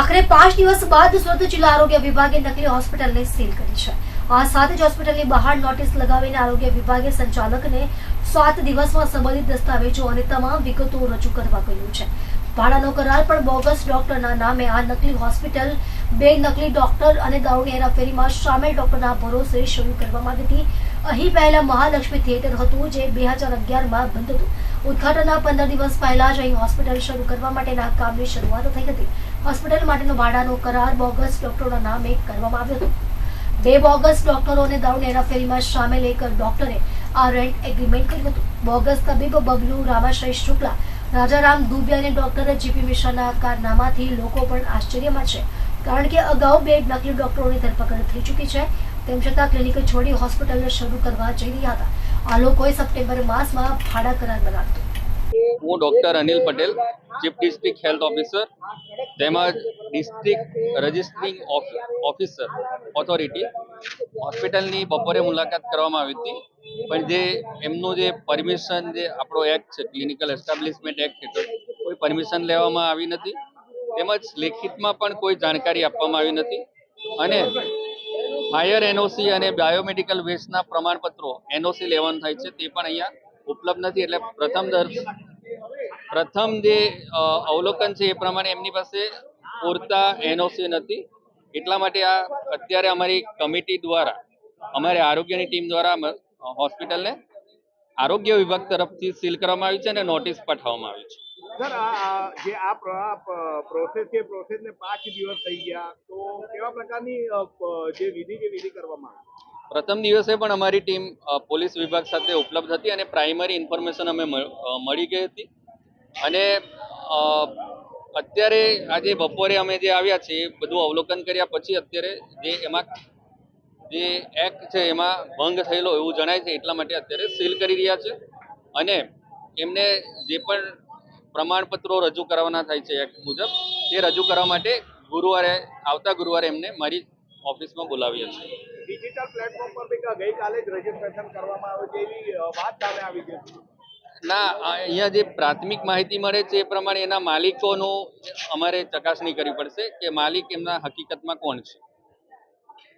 આખરે પાંચ દિવસ બાદ સુરત જિલ્લા આરોગ્ય વિભાગે નકલી હોસ્પિટલને સીલ કરી છે. આ સાથે જ હોસ્પિટલની બહાર નોટિસ લગાવીને આરોગ્ય વિભાગે સંચાલકને સાત દિવસમાં સંબંધિત દસ્તાવેજો અને તમામ વિગતો રજૂ કરવા કહ્યું છે. ભાડાનો કરાર પણ બોગસ ડોક્ટરના નામે આ નકલી હોસ્પિટલ, બે નકલી ડોક્ટર અને દારૂની હેરાફેરીમાં સામેલ ડોક્ટરના ભરોસે શરૂ કરવામાં આવી હતી. અહીં પહેલા મહાલક્ષ્મી થિયેટર હતું, જે બે હજાર અગિયારમાં બંધ હતું. ઉદઘાટનના પંદર દિવસ પહેલા જ અહીં હોસ્પિટલ શરૂ કરવા માટેના કામની શરૂઆત થઈ હતી. હોસ્પિટલ માટેનો ભાડાનો કરાર બોગસ ડોક્ટરોના નામે કરવામાં આવ્યો હતો. બે બોગસ ડોક્ટરોને દારૂની હેરાફેરીમાં સામેલ એક ડોક્ટરે આ રેન્ટ એગ્રીમેન્ટ કર્યું હતું. બોગસ તબીબ બબલુ રામાશ્રય શુક્લા, રાજારામ દુબે અને ડોક્ટર જીપી મિશ્રાના કારનામાથી લોકો પણ આશ્ચર્યમાં છે. કારણ કે અગાઉ બે નકલી ડોક્ટરોની ધરપકડ થઈ ચૂકી છે. તેમ છતાં ક્લિનિક છોડી હોસ્પિટલ શરૂ કરવા જઈ રહ્યા હતા. આ લોકોએ સપ્ટેમ્બર માસમાં ભાડા કરાર બનાવ્યો. હું doctor Anil Patel, chief district health officer, તેમજ ડિસ્ટ્રિક્ટ રજિસ્ટ્રિંગ ઓફિસર ઓથોરિટી. હોસ્પિટલની બપોરે મુલાકાત કરવામાં આવી હતી. પણ જે એમનું જે પરમિશન, જે આપણો એક્ટ છે, ક્લિનિકલ એસ્ટાબ્લિશમેન્ટ એક્ટ હેઠળ કોઈ પરમિશન લેવામાં આવી નથી. તેમજ લેખિતમાં પણ કોઈ જાણકારી આપવામાં આવી નથી. અને ફાયર એનઓસી અને બાયોમેડિકલ વેસ્ટના પ્રમાણપત્રો એનઓસી લેવાનું થાય છે, તે પણ અહીંયા ઉપલબ્ધ નથી. એટલે પ્રથમ દર, પ્રથમ જે અવલોકન છે એ પ્રમાણે એમની પાસે પૂરતા એનઓસી નથી. એટલા માટે આ અત્યારે અમારી કમિટી દ્વારા, અમારી આરોગ્યની ટીમ દ્વારા હોસ્પિટલને આરોગ્ય વિભાગ તરફથી સીલ કરવામાં આવી છે અને નોટિસ પાઠવવામાં આવી છે. સર જે આ પ્ર- પ્રોસેસ છે પ્રોસેસને પાંચ દિવસ થઈ ગયા. તો કેવા પ્રકારની જે વિધિ છે વિધિ કરવામાં આવી? પ્રથમ દિવસે પણ અમારી ટીમ પોલીસ વિભાગ સાથે ઉપલબ્ધ હતી અને પ્રાઇમરી ઇન્ફોર્મેશન અમે મળ- ગઈ હતી. અને અત્યારે આજે બપોરે અમે જે આવ્યા છીએ બધું અવલોકન કર્યા પછી અત્યારે જે એમાં, જે એક્ટ છે, એમાં ભંગ થયેલો એવું જણાય છે, એટલા માટે અત્યારે સીલ કરી રહ્યા છે. અને એમને જે પણ પ્રમાણપત્રો રજૂ કરવાના થાય છે એક્ટ મુજબ. તે રજૂ કરવા માટે ગુરુવારે આવતા ગુરુવારે એમને મારી ઓફિસમાં બોલાવીએ છીએ. ડિજિટલ પ્લેટફોર્મ પર ગઈકાલે જ રજીસ્ટ્રેશન કરવામાં આવ્યું છે એવી વાત સામે આવી છે? ના અહીંયા જે પ્રાથમિક માહિતી મળે છે એ પ્રમાણે એના માલિકોનું અમારે ચકાસણી કરવી પડશે કે માલિક એમના હકીકતમાં કોણ છે.